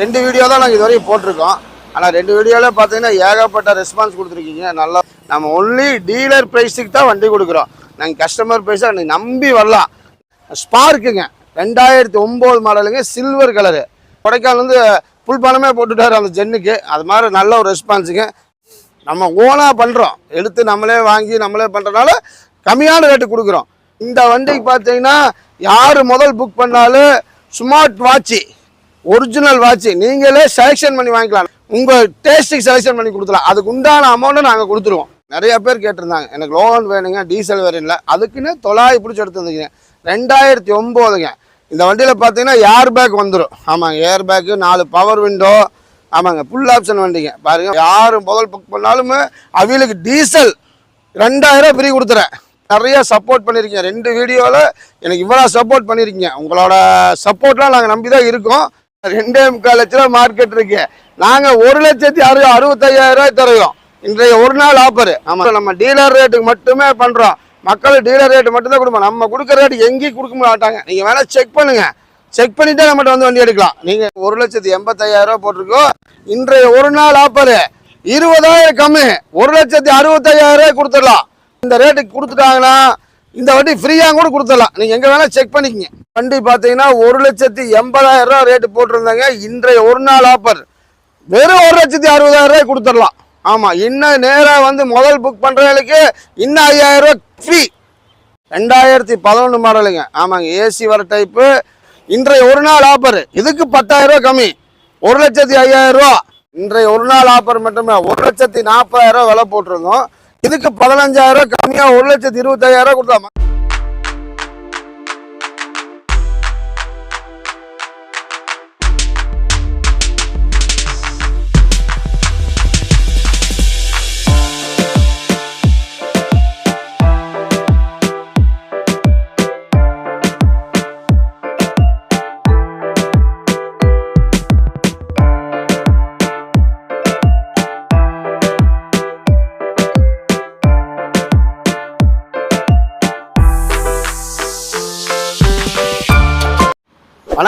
ரெண்டு வீடியோ தான் நாங்கள் இது போட்டிருக்கோம். ஆனால் ரெண்டு வீடியோவில் பார்த்தீங்கன்னா ஏகப்பட்ட ரெஸ்பான்ஸ் கொடுத்துருக்கீங்க. நல்லா நம்ம ஒன்லி டீலர் ப்ரைஸுக்கு தான் வண்டி கொடுக்குறோம். நாங்கள் கஸ்டமர் ப்ரைஸை நீங்கள் நம்பி வரலாம் ஸ்பார்க்குங்க ரெண்டாயிரத்தி ஒம்பது மாடலுங்க சில்வர் கலரு கொடைக்கானல் வந்து ஃபுல் பணமே போட்டுட்டார் அந்த ஜென்னுக்கு. அது மாதிரி நல்ல ஒரு ரெஸ்பான்ஸுங்க நம்ம ஓனாக பண்ணுறோம் எடுத்து நம்மளே வாங்கி நம்மளே பண்ணுறதுனால கம்மியான ரேட்டு கொடுக்குறோம். இந்த வண்டிக்கு பார்த்தீங்கன்னா யார் முதல் புக் பண்ணாலும் ஸ்மார்ட் வாட்சி ஒரிஜினல் வாட்சி நீங்களே செலெக்ஷன் பண்ணி வாங்கிக்கலாம். உங்கள் டேஸ்ட்டுக்கு செலெக்ஷன் பண்ணி கொடுத்துலாம் அதுக்கு உண்டான அமௌண்ட்டை நாங்கள் கொடுத்துருவோம். நிறைய பேர் கேட்டிருந்தாங்க. எனக்கு லோன் வேணுங்க டீசல் வேணும்ல. அதுக்குன்னு தொள்ளாயி பிடிச்சி எடுத்துருந்தீங்க ரெண்டாயிரத்தி ஒம்போதுங்க. இந்த வண்டியில் பார்த்தீங்கன்னா ஏர் பேக் வந்துடும் ஆமாங்க ஏர் பேக்கு நாலு பவர் விண்டோ ஆமாங்க ஃபுல் ஆப்ஷன் வண்டிங்க. பாருங்க யார் முதல் புக் பண்ணாலுமே அவங்களுக்கு டீசல் ரெண்டாயிரம் ஃப்ரீ கொடுத்துறேன். நிறைய சப்போர்ட் பண்ணியிருக்கீங்க ரெண்டு வீடியோவில் எனக்கு இவ்வளோ சப்போர்ட் பண்ணியிருக்கீங்க உங்களோட சப்போர்ட்லாம் நாங்கள் நம்பி தான் இருக்கோம். ரெண்டே முக்கால் லட்ச ரூபா மார்க்கெட் இருக்கு. நாங்கள் ஒரு லட்சத்தி அறுபது அறுபத்தையாயிரம் ரூபாய் தருவோம். இன்றைய ஒரு நாள் ஆஃபர் ஆமாம் நம்ம டீலர் ரேட்டுக்கு மட்டுமே பண்ணுறோம் மக்கள் டீலர் ரேட்டு மட்டும்தான் கொடுப்போம். நம்ம கொடுக்குற ரேட்டு எங்கேயும் கொடுக்க மாட்டாங்க. நீங்கள் வேணால் செக் பண்ணுங்க. செக் பண்ணிட்டு நம்மகிட்ட வந்து வண்டி எடுக்கலாம். நீங்கள் ஒரு லட்சத்தி எண்பத்தையாயிரம் ரூபா போட்டிருக்கோம் இன்றைய ஒரு நாள் ஆஃபர் இருபதாயிரம் கம்மி. ஒரு லட்சத்தி அறுபத்தையாயிரம் ரூபாய் கொடுத்துடலாம். இந்த ரேட்டுக்கு கொடுத்துட்டாங்கன்னா இந்த வண்டி ஃப்ரீயாக கூட கொடுத்துடலாம். நீங்கள் எங்கே வேணால் செக் பண்ணிக்கங்க. வண்டி பார்த்தீங்கன்னா ஒரு லட்சத்தி எண்பதாயிரம் ரூபா ரேட்டு போட்டிருந்தாங்க. இன்றைய ஒரு நாள் ஆஃபர் வெறும் ஒரு லட்சத்தி அறுபதாயிரம் ரூபாய் கொடுத்துடலாம். ஆமாம் இன்னும் நேராக வந்து முதல் புக் பண்ணுறவங்களுக்கு இன்னும் ஐயாயிரம் ரூபா ஃப்ரீ ரெண்டாயிரத்தி பதினொன்று மாடலுங்க ஆமாங்க ஏசி வர டைப்பு இன்றைய ஒரு நாள் ஆஃபர் இதுக்கு பத்தாயிரம் கம்மி. ஒரு லட்சத்தி ஐயாயிரம் ரூபா இன்றைய ஒரு நாள் ஆஃபர் மட்டுமே. ஒரு லட்சத்தி நாற்பதாயிரம் ரூபா விலை போட்டிருந்தோம். இதுக்கு பதினஞ்சாயிரம் கம்மியாக ஒரு லட்சத்தி இருபத்தாயிரம் ரூபா கொடுத்தாமா.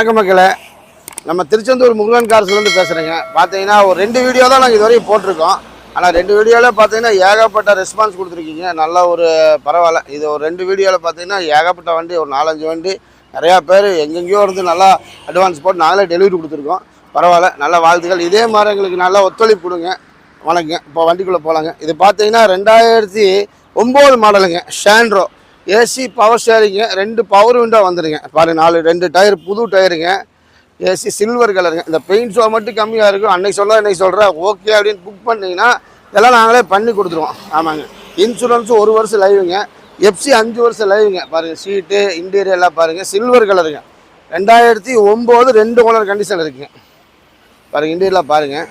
வணக்கம் மக்களே. நம்ம திருச்செந்தூர் முருகன் கார்ஸ்லேருந்து பேசுகிறேங்க பார்த்தீங்கன்னா ஒரு ரெண்டு வீடியோ தான் நாங்கள் இதுவரையும் போட்டிருக்கோம். ஆனால் ரெண்டு வீடியோவில் பார்த்தீங்கன்னா ஏகப்பட்ட ரெஸ்பான்ஸ் கொடுத்துருக்கீங்க. நல்ல ஒரு பரவாயில்ல. இது ஒரு ரெண்டு வீடியோவில் பார்த்தீங்கன்னா ஏகப்பட்ட வண்டி ஒரு நாலஞ்சு வண்டி நிறையா பேர் எங்கெங்கேயோ இருந்து நல்லா அட்வான்ஸ் போட்டு நாங்களே டெலிவரி கொடுத்துருக்கோம். பரவாயில்ல. நல்ல வாழ்த்துக்கள். இதே மாதிரி எங்களுக்கு நல்லா ஒத்துழைப்பு கொடுங்க. வணக்கங்க. இப்போ வண்டிக்குள்ளே போகலாங்க இது பார்த்தீங்கன்னா ரெண்டாயிரத்தி ஒம்பது மாடலுங்க. ஷாண்ட்ரோ ஏசி பவர் ஸ்டேரிங்க ரெண்டு பவர் விண்டோ வந்துடுங்க பாருங்க நாலு ரெண்டு டயர் புது டயருங்க. ஏசி சில்வர் கலருங்க. இந்த பெயிண்ட் ஷோ மட்டும் கம்மியாக இருக்கும். அன்னைக்கு சொல்ல இன்னைக்கு சொல்கிறேன் ஓகே அப்படின்னு புக் பண்ணிங்கன்னா இதெல்லாம் நாங்களே பண்ணி கொடுத்துருவோம். ஆமாங்க. இன்சூரன்ஸும் ஒரு வருஷம் லைவுங்க எஃப்சி அஞ்சு வருஷம் லைவுங்க பாருங்கள் சீட்டு இன்டீரியர் எல்லாம் பாருங்கள் சில்வர் கலருங்க. ரெண்டாயிரத்தி ஒம்பது ரெண்டு கலர் கண்டிஷன் இருக்குங்க. பாருங்கள் இன்டீரியர்லாம் பாருங்கள்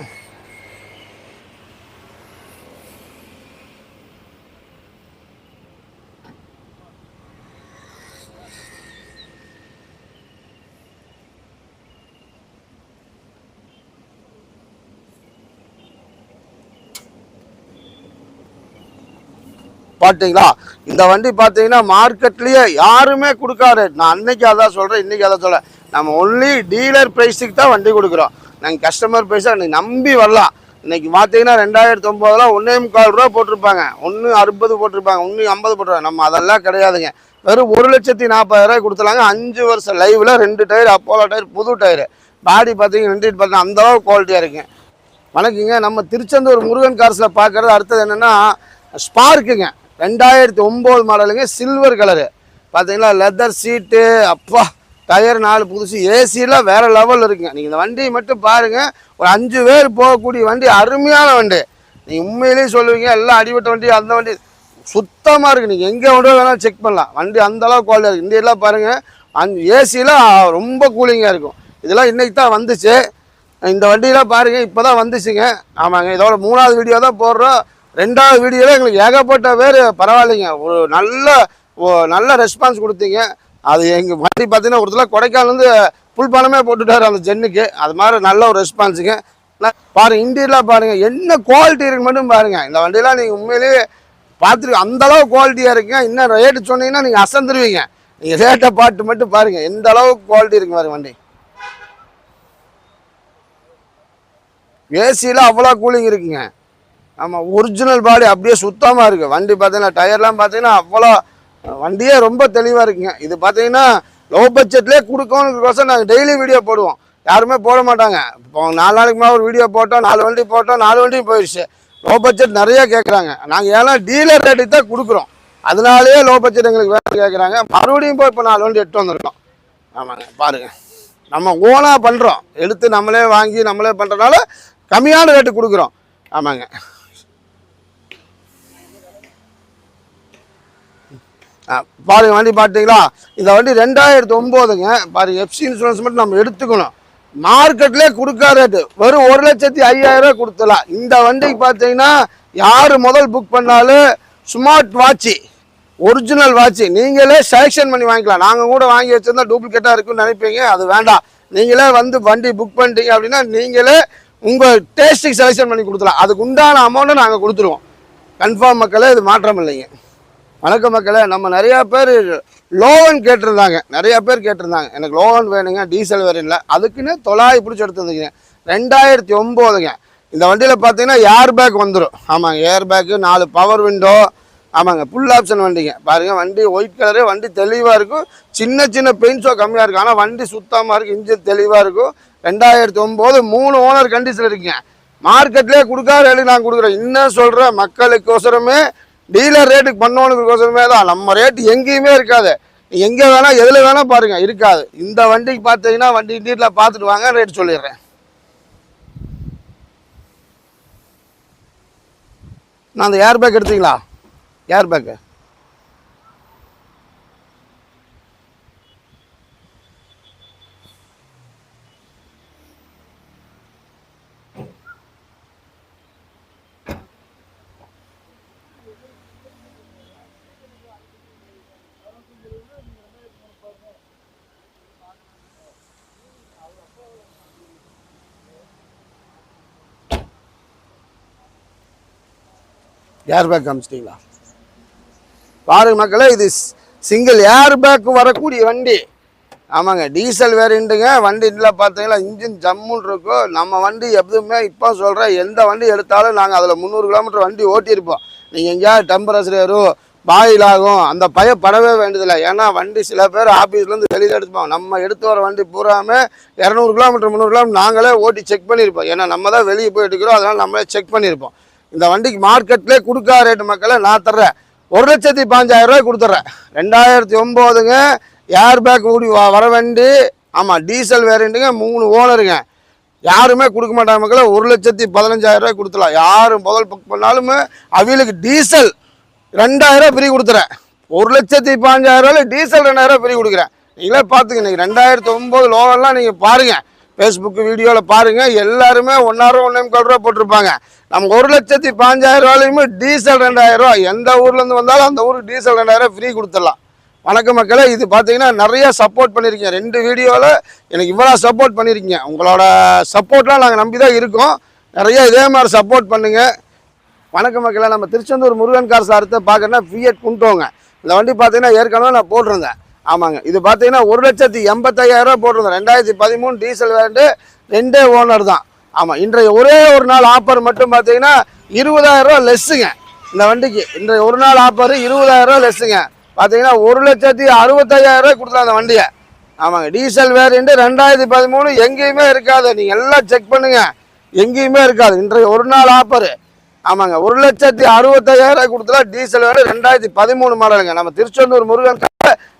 பார்த்தீங்களா இந்த வண்டி பார்த்தீங்கன்னா மார்க்கெட்லேயே யாருமே கொடுக்காரு நான் அன்னைக்கு அதான் சொல்கிறேன் இன்றைக்கி அதான் சொல்கிறேன் நம்ம ஒன்லி டீலர் ப்ரைஸுக்கு தான் வண்டி கொடுக்குறோம். நாங்கள் கஸ்டமர் ப்ரைஸை நீ நம்பி வரலாம். இன்னைக்கு பார்த்தீங்கன்னா ரெண்டாயிரத்தி ஒம்போதுல ஒன்றே முக்கால் ரூபா போட்டிருப்பாங்க. ஒன்று அறுபது போட்டிருப்பாங்க ஒன்று ஐம்பது போட்டிருப்பாங்க. நம்ம அதெல்லாம் கிடையாதுங்க. வெறும் ஒரு லட்சத்தி நாற்பதாயிரம் கொடுத்துலாங்க. அஞ்சு வருஷம் லைவில் ரெண்டு டயர் அப்போலோ டயர் புது டயர் பாடி பார்த்தீங்கன்னா ரெண்டு பார்த்தீங்கன்னா அந்த குவாலிட்டியாக இருக்குங்க. வணக்கங்க. நம்ம திருச்செந்தூர் முருகன் கார்ஸில் பார்க்குறது அடுத்தது என்னென்னா ஸ்பார்க்குங்க ரெண்டாயிரத்தி ஒம்பது மாடலுங்க சில்வர் கலரு பார்த்தீங்களா லெதர் சீட்டு அப்பா டயர் நாலு புதுசு ஏசிலாம் வேறு லெவல் இருக்குங்க. நீங்கள் இந்த வண்டியை மட்டும் பாருங்கள் ஒரு அஞ்சு பேர் போகக்கூடிய வண்டி அருமையான வண்டி. நீங்கள் உண்மையிலேயே சொல்லுவீங்க எல்லாம் அடிபட்ட வண்டி அந்த வண்டி. சுத்தமாக இருக்குது நீங்கள் எங்கே கொண்டு வேணாலும் செக் பண்ணலாம். வண்டி அந்தளவு குவாலிட்டி இருக்குது இந்தியெல்லாம் பாருங்கள் அஞ்சு ஏசிலாம் ரொம்ப கூலிங்காக இருக்கும். இதெல்லாம் இன்றைக்கி தான் வந்துச்சு. இந்த வண்டியெலாம் பாருங்கள் இப்போ தான் வந்துச்சுங்க. ஆமாங்க இதோட மூணாவது வீடியோ தான் போடுறோம். ரெண்டாவது வீடியோவில் எங்களுக்கு ஏகப்பட்ட பேர் பரவாயில்லைங்க. ஒரு நல்ல நல்ல ரெஸ்பான்ஸ் கொடுத்தீங்க. அது எங்கள் வண்டி பார்த்தீங்கன்னா ஒரு தடவை கொடைக்கானலேருந்து புல் பணமே போட்டுட்டார் அந்த ஜென்னுக்கு. அது மாதிரி நல்ல ஒரு ரெஸ்பான்ஸுங்க ந- பாருங்க இன்டீரியலாக பாருங்கள் என்ன குவாலிட்டி இருக்குன்னு மட்டும் பாருங்கள் இந்த வண்டியெலாம் நீங்கள் உண்மையிலேயே பார்த்துருக்கு அந்தளவு குவாலிட்டியாக இருக்குங்க. இன்னும் ரேட்டு சொன்னீங்கன்னா நீங்கள் அசந்துருவீங்க. நீங்கள் ரேட்டை பாட்டு மட்டும் பாருங்கள் எந்த அளவுக்கு குவாலிட்டி இருக்குங்க பாருங்க வண்டி. ஏசியில் அவ்வளோ கூலிங் இருக்குங்க. ஆமாம் ஒரிஜினல் பாடி அப்படியே சுத்தமாக இருக்குது வண்டி பார்த்தீங்கன்னா டயர்லாம் பார்த்தீங்கன்னா அவ்வளோ வண்டியே ரொம்ப தெளிவாக இருக்குங்க. இது பார்த்தீங்கன்னா லோ பட்ஜெட்லேயே கொடுக்கணுங்கிறக்கோசம் நாங்கள் டெய்லி வீடியோ போடுவோம். யாருமே போட மாட்டாங்க. இப்போ நாலு நாளைக்கு மேலே ஒரு வீடியோ போட்டோம் நாலு வண்டி போட்டோம் நாலு வண்டியும் போயிடுச்சு லோ பட்ஜெட் நிறைய கேட்குறாங்க நாங்கள் ஏன்னா டீலர் ரேட்டுக்கு தான் கொடுக்குறோம். அதனாலேயே லோ பட்ஜெட் எங்களுக்கு வேலை கேட்குறாங்க மறுபடியும் போய் இப்போ நாலு வண்டி எட்டு வந்திருக்கோம். ஆமாங்க பாருங்க. நம்ம ஓனாக பண்ணுறோம் எடுத்து நம்மளே வாங்கி நம்மளே பண்ணுறதுனால கம்மியான ரேட்டு கொடுக்குறோம். ஆமாங்க. பாருங்க வண்டி பார்த்தீங்களா இந்த வண்டி ரெண்டாயிரத்தி ஒம்போதுங்க. பாருங்க எஃப்சி இன்சூரன்ஸ் மட்டும் நம்ம எடுத்துக்கணும். மார்க்கெட்லேயே கொடுக்காத ரேட்டு வெறும் ஒரு லட்சத்தி ஐயாயிரம் ரூபாய் கொடுத்துலாம் இந்த வண்டிக்கு பார்த்தீங்கன்னா யார் முதல் புக் பண்ணாலும் ஸ்மார்ட் வாட்சி ஒரிஜினல் வாட்சி நீங்களே செலெக்ஷன் பண்ணி வாங்கிக்கலாம். நாங்கள் கூட வாங்கி வச்சிருந்தா டூப்ளிகேட்டாக இருக்குன்னு நினைப்பீங்க. அது வேண்டாம். நீங்களே வந்து வண்டி புக் பண்ணிட்டீங்க அப்படின்னா நீங்களே உங்கள் டேஸ்ட்டுக்கு செலெக்ஷன் பண்ணி கொடுத்துலாம் அதுக்கு உண்டான அமௌண்ட்டை நாங்கள் கொடுத்துருவோம். கன்ஃபார்ம் மக்களே இது மாற்றம் இல்லைங்க. வணக்கம் மக்களே நம்ம நிறையா பேர் லோன் கேட்டிருந்தாங்க. நிறையா பேர் கேட்டிருந்தாங்க. எனக்கு லோன் வேணுங்க டீசல் வேரியன்ட்ல அதுக்குன்னு தொள்ளாயிரம் பிடிச்சி எடுத்துருந்தீங்க ரெண்டாயிரத்தி ஒம்போதுங்க. இந்த வண்டியில் பார்த்தீங்கன்னா ஏர் பேக் வந்துடும் ஆமாங்க ஏர் பேக்கு நாலு பவர் விண்டோ ஆமாங்க ஃபுல் ஆப்ஷன் வண்டிங்க. பாருங்கள் வண்டி ஒயிட் கலரு வண்டி தெளிவாக இருக்கும். சின்ன சின்ன பெயிண்ட்ஸோ கம்மியாக இருக்கும். ஆனால் வண்டி சுத்தமாக இருக்கும் இன்ஜின் தெளிவாக இருக்கும். ரெண்டாயிரத்தி ஒம்பது மூணு ஓனர் கண்டிஷன் இருக்குங்க. மார்க்கெட்லேயே கொடுக்காத வேலைக்கு நான் கொடுக்குறேன். இன்னும் சொல்கிறேன் மக்களுக்கோசரமே டீலர் ரேட்டுக்கு பண்ணவனுக்கோசரமே தான். நம்ம ரேட்டு எங்கேயுமே இருக்காது. எங்கே வேணால் எதில் வேணால் பாருங்கள் இருக்காது. இந்த வண்டிக்கு பார்த்தீங்கன்னா வண்டி டீட்டில் பார்த்துட்டு வாங்க ரேட் சொல்லிடுறேன். நான் அந்த ஏர் பேக் எடுத்தீங்களா? ஏர் பேக்கு ஏர் பேக் காமிச்சிட்டிங்களா? பாருங்க மக்களே இது சிங்கிள் ஏர் பேக் வரக்கூடிய வண்டி. ஆமாங்க டீசல் வேறுண்டுங்க வண்டி இல்லை பார்த்தீங்களா இன்ஜின் ஜம்முன்னு இருக்கும் நம்ம வண்டி எப்பவுமே இப்போ சொல்கிறேன் எந்த வண்டி எடுத்தாலும் நாங்கள் அதில் முந்நூறு கிலோமீட்டர் வண்டி ஓட்டியிருப்போம். நீங்கள் எங்கேயாவது டெம்பரேச்சர் ஏறும் பாயில் ஆகும் அந்த பயப்படவே வேண்டியதில்லை. ஏன்னா வண்டி சில பேர் ஆஃபீஸ்லேருந்து வெளியில் எடுத்துப்போம் நம்ம எடுத்து வர வண்டி பூராமே இரநூறு கிலோமீட்டர் முந்நூறு கிலோமீட்டர் நாங்களே ஓட்டி செக் பண்ணியிருப்போம். ஏன்னா நம்ம தான் வெளியே போய் எடுக்கிறோம். அதனால் நம்மளே செக் பண்ணியிருப்போம். இந்த வண்டிக்கு மார்க்கெட்லேயே கொடுக்காத ரேட்டு மக்களை நான் தர்றேன். ஒரு லட்சத்தி பாஞ்சாயிரம் ரூபாய் கொடுத்துட்றேன் ரெண்டாயிரத்தி ஒம்போதுங்க ஏர் பேக் ஊடி வர வண்டி ஆமாம் டீசல் வேரியண்ட்டுங்க மூணு ஓனருங்க. யாருமே கொடுக்க மாட்டாங்க மக்களே ஒரு லட்சத்தி பதினஞ்சாயிரம் ரூபாய் கொடுத்துலாம் யார் முதல் புக் பண்ணாலுமே அவங்களுக்கு டீசல் ரெண்டாயிரம் ஃப்ரீ கொடுத்துறேன். ஒரு லட்சத்தி பாஞ்சாயிரம் ரூபாயில் டீசல் ரெண்டாயிரம் ஃப்ரீ கொடுக்குறேன். நீங்களே பார்த்துங்க நீங்கள் ரெண்டாயிரத்தி ஒம்பது லோவெல்லாம் நீங்கள் பாருங்கள் ஃபேஸ்புக் வீடியோவில் பாருங்கள் எல்லாருமே ஒன்றாயிரம் ஒன்றே முக்கால் ரூபா போட்டிருப்பாங்க. நமக்கு ஒரு லட்சத்தி பாஞ்சாயிரம் ரூபாயிலுமே டீசல் ரெண்டாயிரம் ரூபா எந்த ஊர்லேருந்து வந்தாலும் அந்த ஊருக்கு டீசல் ரெண்டாயிரம் ஃப்ரீ கொடுத்துடலாம். வணக்கம் மக்களே இது பார்த்தீங்கன்னா நிறைய சப்போர்ட் பண்ணியிருக்கீங்க ரெண்டு வீடியோவில் எனக்கு இவ்வளோ சப்போர்ட் பண்ணியிருக்கீங்க உங்களோட சப்போர்ட்லாம் நாங்கள் நம்பி தான் இருக்கோம். நிறையா இதே மாதிரி சப்போர்ட் பண்ணுங்கள் வணக்கம் மக்களை நம்ம திருச்செந்தூர் முருகன் கார் சாரத்தை பார்க்குறேன்னா ஃபியட் குண்டோங்க இந்த வண்டி பார்த்தீங்கன்னா ஏற்கனவே நான் போட்டிருந்தேன். ஆமாங்க. இது பார்த்தீங்கன்னா ஒரு லட்சத்தி எண்பத்தையாயிரம் போட்டிருந்தோம். போட்டிருந்தேன் ரெண்டாயிரத்தி பதிமூணு டீசல் வேண்டு ரெண்டே ஓனர் தான். ஆமாம் இன்றைய ஒரே ஒரு நாள் ஆஃபர் மட்டும் பார்த்தீங்கன்னா இருபதாயிரம் ரூபா லெஸ்ஸுங்க இந்த வண்டிக்கு இன்றைய ஒரு நாள் ஆஃபர் இருபதாயிரம் ரூபா லெஸ்ஸுங்க பார்த்தீங்கன்னா ஒரு லட்சத்தி அறுபத்தையாயிரம் ரூபாய் கொடுத்தலாம் அந்த வண்டியை. ஆமாங்க. டீசல் வேரியண்ட்டு ரெண்டாயிரத்தி பதிமூணு எங்கேயுமே இருக்காது. நீங்கள் எல்லாம் செக் பண்ணுங்க. எங்கேயுமே இருக்காது. இன்றைய ஒரு நாள் ஆஃபரு ஆமாங்க. ஒரு லட்சத்தி அறுபத்தையாயிரம் கொடுத்தா டீசல் வேறு ரெண்டாயிரத்தி பதிமூணு மாடலுங்க நம்ம திருச்செந்தூர் முருகன்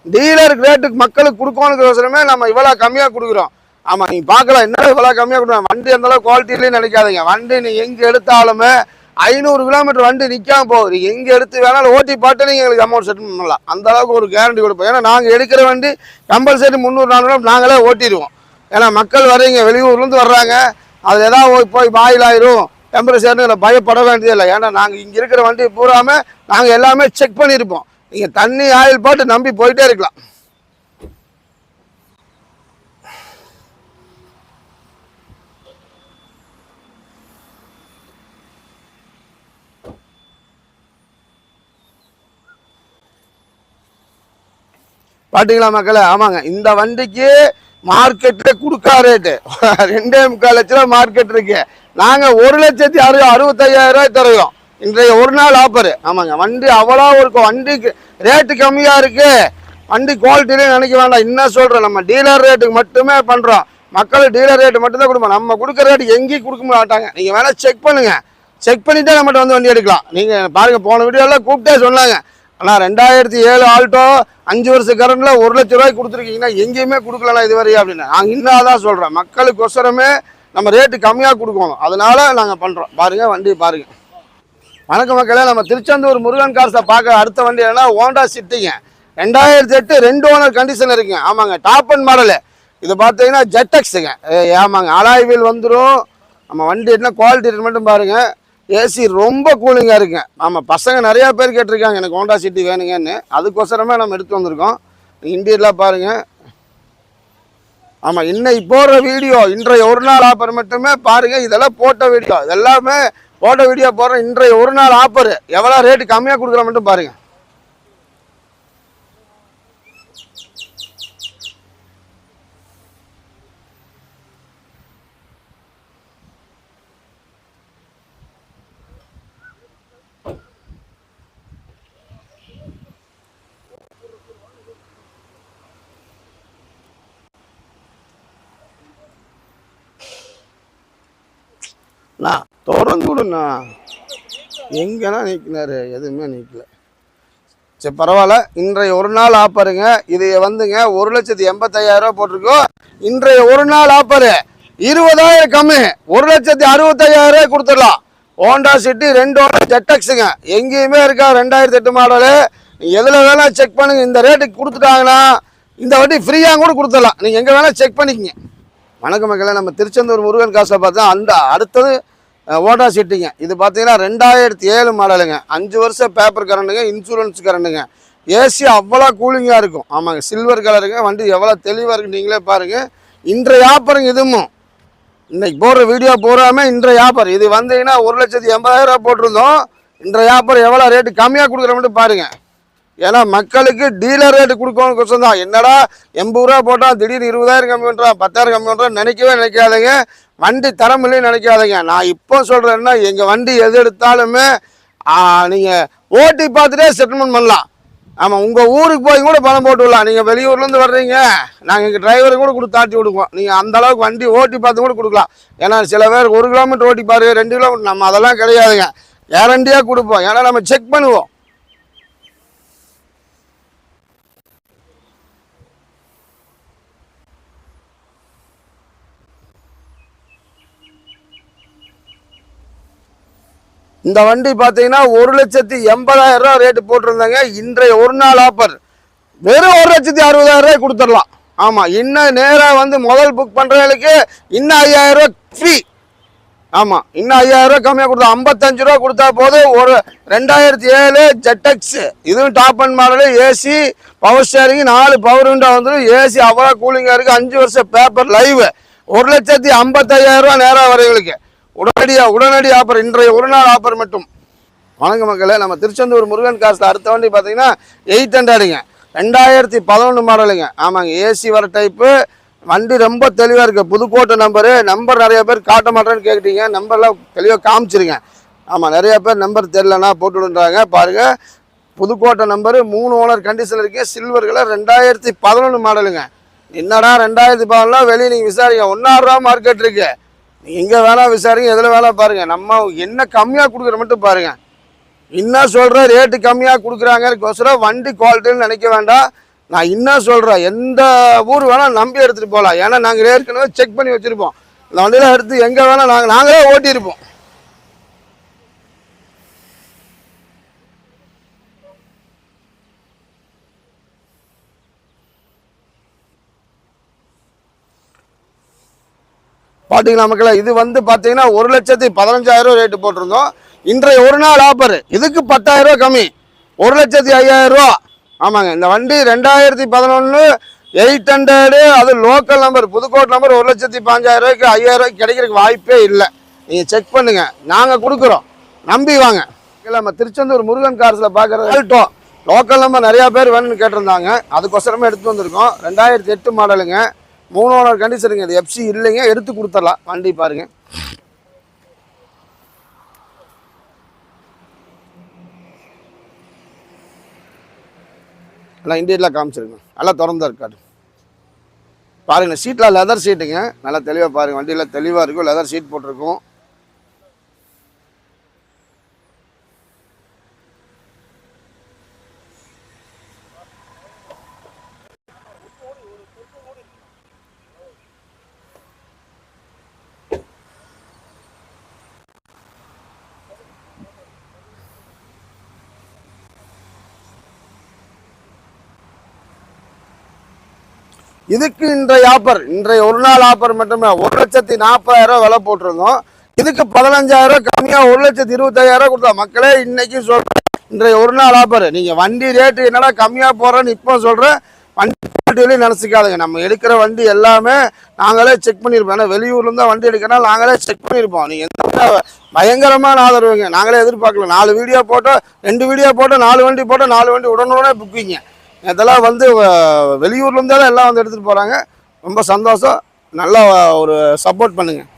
டீலர் ரேட்டுக்கு மக்களுக்கு கொடுக்கணுங்கிறவசரமே நம்ம இவ்வளோ கம்மியாக கொடுக்குறோம். ஆமாம் நீங்கள் பார்க்கலாம் என்ன இவ்வளோ கம்மியாக கொடுக்குறோம்? வண்டி அந்த அளவுக்கு குவாலிட்டிலையும் நினைக்காதீங்க. வண்டி நீங்கள் எங்கே எடுத்தாலுமே ஐநூறு கிலோமீட்டர் வண்டி நிற்காம போகுது. எங்கே எடுத்து வேணாலும் ஓட்டி பாட்டு நீங்கள் எங்களுக்கு அமௌண்ட் செட்டில் பண்ணலாம். அந்த அளவுக்கு ஒரு கேரண்டி கொடுப்போம். ஏன்னா நாங்கள் எடுக்கிற வண்டி கம்பல்சரி முந்நூறு நானூறு நாங்களே ஓட்டிடுவோம். ஏன்னா மக்கள் வரீங்க வெளியூர்லேருந்து வர்றாங்க. அது ஏதாவது போய் பாயில் ஆயிரும் டெம்பரேச்சர்னு பயப்பட வேண்டியதில்லை. ஏன்னா நாங்கள் இங்கே இருக்கிற வண்டி பூராமல் நாங்கள் எல்லாமே செக் பண்ணியிருப்போம். நீங்கள் தண்ணி ஆயில் போட்டு நம்பி போயிட்டே இருக்கலாம். பாத்தீங்களா மக்களே? ஆமாங்க. இந்த வண்டிக்கு மார்க்கெட்ல கொடுக்கா ரேட்டு ரெண்டே முக்கால் லட்ச ரூபா மார்க்கெட் இருக்கு. நாங்க ஒரு லட்சத்தி அறுபது அறுபத்தையாயிரம் ரூபாய் தருவோம் இன்றைய ஒரு நாள் ஆஃபர் ஆமாங்க. வண்டி அவ்வளோ இருக்கும் வண்டிக்கு ரேட்டு கம்மியாக இருக்குது வண்டி குவாலிட்டிலையும் நினைக்க வேண்டாம். என்ன சொல்கிறேன் நம்ம டீலர் ரேட்டுக்கு மட்டுமே பண்ணுறோம் மக்கள் டீலர் ரேட்டு மட்டும்தான் கொடுப்போம். நம்ம கொடுக்குற ரேட்டு எங்கேயும் கொடுக்க மாட்டாங்க. நீங்கள் வேணால் செக் பண்ணுங்கள் செக் பண்ணிட்டே நம்மகிட்ட வந்து வண்டி எடுக்கலாம். நீங்கள் பாருங்கள் போன வீடியோவில் கூப்பிட்டே சொன்னாங்க. ஆனால் ரெண்டாயிரத்தி ஏழு ஆல்டோ அஞ்சு வருஷ கரண்டில் ஒரு லட்ச ரூபாய்க்கு கொடுத்துருக்கீங்கன்னா எங்கேயுமே கொடுக்கலாம் வரையும் அப்படின்னு. நாங்கள் இன்னும் தான் சொல்கிறோம் மக்களுக்கொசரமே நம்ம ரேட்டு கம்மியாக கொடுக்கணும். அதனால நாங்கள் பண்ணுறோம் பாருங்க வண்டி பாருங்கள் வணக்கம் மக்களே நம்ம திருச்செந்தூர் முருகன் கார்ஸை பார்க்க அடுத்த வண்டி என்ன ஹோண்டா சிட்டிங்க ரெண்டாயிரத்தி எட்டு ரெண்டு ஓனர் கண்டிஷன் இருக்குங்க. ஆமாங்க டாப் அண்ட் மாடலு இது பார்த்தீங்கன்னா ஜெட்டெக்ஸுங்க ஆமாங்க அலாய்வில் வந்துடும் நம்ம வண்டி என்ன குவாலிட்டி மட்டும் பாருங்க. ஏசி ரொம்ப கூலிங்காக இருக்குங்க. ஆமாம் பசங்க நிறையா பேர் கேட்டிருக்காங்க எனக்கு ஹோண்டா சிட்டி வேணுங்கன்னு. அதுக்கோசரமே நம்ம எடுத்து வந்திருக்கோம். இன்டீரியலாக பாருங்கள் ஆமாம் இன்னைக்கு போடுற வீடியோ இன்றைய ஒரு நாள் ஆஃபர் மட்டுமே பாருங்கள் இதெல்லாம் போட்ட வீடியோ இதெல்லாமே போட்டோ வீடியோ போடுறோம் இன்றைய ஒரு நாள் ஆஃபர் எவ்வளோ ரேட்டு கம்மியாக கொடுக்குற மட்டும் பாருங்கள் நான் திறந்து விடுண்ணா எங்கன்னா நிற்கினாரு எதுவுமே நிற்கல சரி பரவாயில்ல. இன்றைய ஒரு நாள் ஆப்பருங்க இது வந்துங்க ஒரு லட்சத்தி எண்பத்தையாயிரம் ரூபா போட்டிருக்கோம். இன்றைய ஒரு நாள் ஆப்பரு இருபதாயிரம் கம்மி. ஒரு லட்சத்தி அறுபத்தையாயிரம் ரூபாய் கொடுத்துடலாம். ஹோண்டா சிட்டி ரெண்டோட ஜெட்டக்ஸுங்க எங்கேயுமே இருக்கா? ரெண்டாயிரத்தி எட்டு மாடலு. எதில் வேணால் செக் பண்ணுங்க. இந்த ரேட்டுக்கு கொடுத்துட்டாங்கன்னா இந்த வண்டி ஃப்ரீயாக கூட கொடுத்துடலாம். நீங்கள் எங்கே வேணால் செக் பண்ணிக்கங்க. வணக்கம் மக்களே. நம்ம திருச்செந்தூர் முருகன் காசை பார்த்தா அந்த அடுத்தது ஓட்டா சீட்டுங்க. இது பார்த்தீங்கன்னா ரெண்டாயிரத்தி ஏழு மாடலுங்க. அஞ்சு வருஷம் பேப்பர் கரண்டுங்க இன்சூரன்ஸ் கரண்டுங்க ஏசி அவ்வளோ கூலிங்காக இருக்கும். ஆமாங்க சில்வர் கலருங்க வண்டி எவ்வளோ தெளிவாக இருக்கு நீங்களே பாருங்கள் இன்றைய ஆப்பருங்க இதுவும். இன்றைக்கி போடுற வீடியோ பூராமே இன்றைய ஆப்பர் இது வந்தீங்கன்னா ஒரு லட்சத்தி எண்பதாயிரரூபா போட்டிருந்தோம். இன்றைய ஆப்பர் எவ்வளோ ரேட்டு கம்மியாக கொடுக்குற மட்டும் பாருங்க. ஏன்னா மக்களுக்கு டீலர் ரேட்டு கொடுக்கணும் கொஸ்டம் தான். என்னடா எண்பது ரூபா போட்டால் திடீர்னு இருபதாயிரம் கம்மி பண்ணுறான் பத்தாயிரம் கம்மி பண்ணுறான் நினைக்கவே நினைக்காதுங்க. வண்டி தரம் இல்லைன்னு நினைக்காதீங்க. நான் இப்போ சொல்கிறேன்னா எங்கள் வண்டி எது எடுத்தாலுமே நீங்கள் ஓட்டி பார்த்துட்டே செட்டில்மெண்ட் பண்ணலாம். ஆமாம் உங்கள் ஊருக்கு போய் கூட பணம் போட்டு விடலாம். நீங்கள் வெளியூர்லேருந்து வர்றீங்க நாங்கள் எங்கள் டிரைவருக்கு கூட கொடுத்து தாட்டி விடுவோம். நீங்கள் அந்த அளவுக்கு வண்டி ஓட்டி பார்த்து கூட கொடுக்கலாம். ஏன்னா சில பேர் ஒரு கிலோமீட்டர் ஓட்டி பாரு ரெண்டு கிலோமீட்டர் நம்ம அதெல்லாம் கிடையாதுங்க. கேரண்டியாக கொடுப்போம். ஏன்னா நம்ம செக் பண்ணுவோம். இந்த வண்டி பார்த்தீங்கன்னா ஒரு லட்சத்தி எண்பதாயிரம் ரூபா ரேட்டு போட்டிருந்தாங்க. இன்றைய ஒரு நாள் ஆஃபர் வெறும் ஒரு லட்சத்தி அறுபதாயிரம் ரூபாய் கொடுத்துடலாம். ஆமாம் இன்னும் நேராக வந்து முதல் புக் பண்ணுறவங்களுக்கு இன்னும் ஐயாயிரம் ரூபா ஃப்ரீ ஆமாம் இன்னும் ஐயாயிரம் ரூபா கம்மியாக கொடுத்தா ஐம்பத்தஞ்சு ரூபா கொடுத்தா போதும். ஒரு ரெண்டாயிரத்தி ஏழு ஜெட்டக்ஸ் இதுவும் top end model AC power steering நாலு பவர் விண்டோ வந்துடும் ஏசி அவ்வளோ கூலிங்காக இருக்குது அஞ்சு வருஷம் பேப்பர் லைவ் ஒரு லட்சத்தி ஐம்பத்தையாயிரம் ரூபா நேராக வரவங்களுக்கு உடனடியாக உடனடி ஆஃபர் இன்றைய ஒரு நாள் ஆஃபர் மட்டும். வணக்க மக்களே நம்ம திருச்செந்தூர் முருகன் காசில் அடுத்த வண்டி பார்த்தீங்கன்னா எயிட் ஹண்ட்ரடுங்க ரெண்டாயிரத்தி பதினொன்று மாடலுங்க. ஆமாங்க ஏசி வர டைப்பு வண்டி ரொம்ப தெளிவாக இருக்குது புதுக்கோட்டை நம்பரு நம்பர் நிறைய பேர் காட்ட மாட்டேன்னு கேட்டீங்க நம்பர்லாம் தெளிவாக காமிச்சிருங்க. ஆமாம் நிறைய பேர் நம்பர் தெரிலனா போட்டு விடுன்றாங்க பாருங்கள் புதுக்கோட்டை நம்பரு மூணு ஓனர் கண்டிஷன் இருக்குது சில்வர் கலர் ரெண்டாயிரத்தி பதினொன்று மாடலுங்க. என்னடா ரெண்டாயிரத்தி பதினொன்றுலாம் வெளியே நீங்கள் விசாரிங்க. ஒன்றாயிரம் ரூபா மார்க்கெட் இருக்குது எங்கே வேலை விசாரிங்க எதில் வேலை பாருங்கள் நம்ம என்ன கம்மியாக கொடுக்குற மட்டும் பாருங்கள் இன்னும் சொல்கிறேன் ரேட்டு கம்மியாக கொடுக்குறாங்கறக்கோசரம் வண்டி குவாலிட்டின்னு நினைக்க வேண்டாம். நான் இன்னும் சொல்கிறேன் எந்த ஊர் வேணால் நம்பி எடுத்துகிட்டு போகலாம் ஏன்னா நாங்கள் ஏற்கனவே செக் பண்ணி வச்சுருப்போம். இந்த வண்டியில் எடுத்து எங்கே வேணால் நாங்கள் நாங்களே ஓட்டியிருப்போம். பார்த்தீங்களா மக்களே இது வந்து பார்த்தீங்கன்னா ஒரு லட்சத்தி பதினஞ்சாயிரம் ரேட்டு போட்டிருந்தோம். இன்றைய ஒரு நாள் ஆஃபர் இதுக்கு பத்தாயிரம் ரூபா கம்மி. ஒரு லட்சத்தி ஐயாயிரம் ரூபா ஆமாங்க இந்த வண்டி ரெண்டாயிரத்தி பதினொன்று எயிட் ஹண்ட்ரடு அது லோக்கல் நம்பர் புதுக்கோட் நம்பர் ஒரு லட்சத்தி பாஞ்சாயிரம் ரூபாய்க்கு ஐயாயிரம் ரூபாய்க்கு கிடைக்கிறதுக்கு வாய்ப்பே இல்லை. நீங்கள் செக் பண்ணுங்கள் நாங்கள் கொடுக்குறோம். நம்பி வாங்க. இல்லை நம்ம திருச்செந்தூர் முருகன் கார்ஸில் பார்க்குறது ஆல்டோ லோக்கல் நம்பர் நிறையா பேர் வேணும்னு கேட்டிருந்தாங்க. அதுக்கொசரமே எடுத்து வந்திருக்கோம். ரெண்டாயிரத்தி எட்டு மாடலுங்க மூணு ஓனர் கண்டிஷனுங்க இது எஃப்சி இல்லைங்க எடுத்து கொடுத்துடலாம். வண்டி பாருங்க. நல்லா இன்டீரியலாக காமிச்சிருங்க. நல்லா திறந்தா இருக்காது பாருங்க சீட்டில் லெதர் சீட்டுங்க நல்லா தெளிவாக பாருங்க. வண்டியில் தெளிவாக இருக்கும் லெதர் சீட் போட்டிருக்கும். இதுக்கு இன்றைய ஆஃபர் இன்றைய ஒரு நாள் ஆஃபர் மட்டுமே. ஒரு லட்சத்தி நாற்பதாயிரம் விலை போட்டிருந்தோம். இதுக்கு பதினஞ்சாயிரம் கம்மியாக ஒரு லட்சத்தி இருபத்தாயிரம் கொடுத்தா மக்களே இன்னைக்கு சொல்கிறேன் இன்றைய ஒரு நாள் ஆஃபர் நீங்கள் வண்டி ரேட்டு என்னடா கம்மியாக போகிறேன்னு இப்போ சொல்கிறேன் வண்டி குவாலிட்டியிலையும் நினச்சிக்காதுங்க. நம்ம எடுக்கிற வண்டி எல்லாமே நாங்களே செக் பண்ணியிருப்போம். ஏன்னா வெளியூர்லேருந்து தான் வண்டி எடுக்கிறனால நாங்களே செக் பண்ணியிருப்போம். நீங்கள் எந்த பயங்கரமான ஆதரவுங்க நாங்களே எதிர்பார்க்கல. நாலு வீடியோ போட்டோம் ரெண்டு வீடியோ போட்டோம் நாலு வண்டி போட்டோம் நாலு வண்டி உடனுடனே புக்கிங்க இதெல்லாம் வந்து அஹ், எல்லாம் வந்து எடுத்துகிட்டு போகிறாங்க ரொம்ப சந்தோஷம். நல்லா ஒரு சப்போர்ட் பண்ணுங்கள்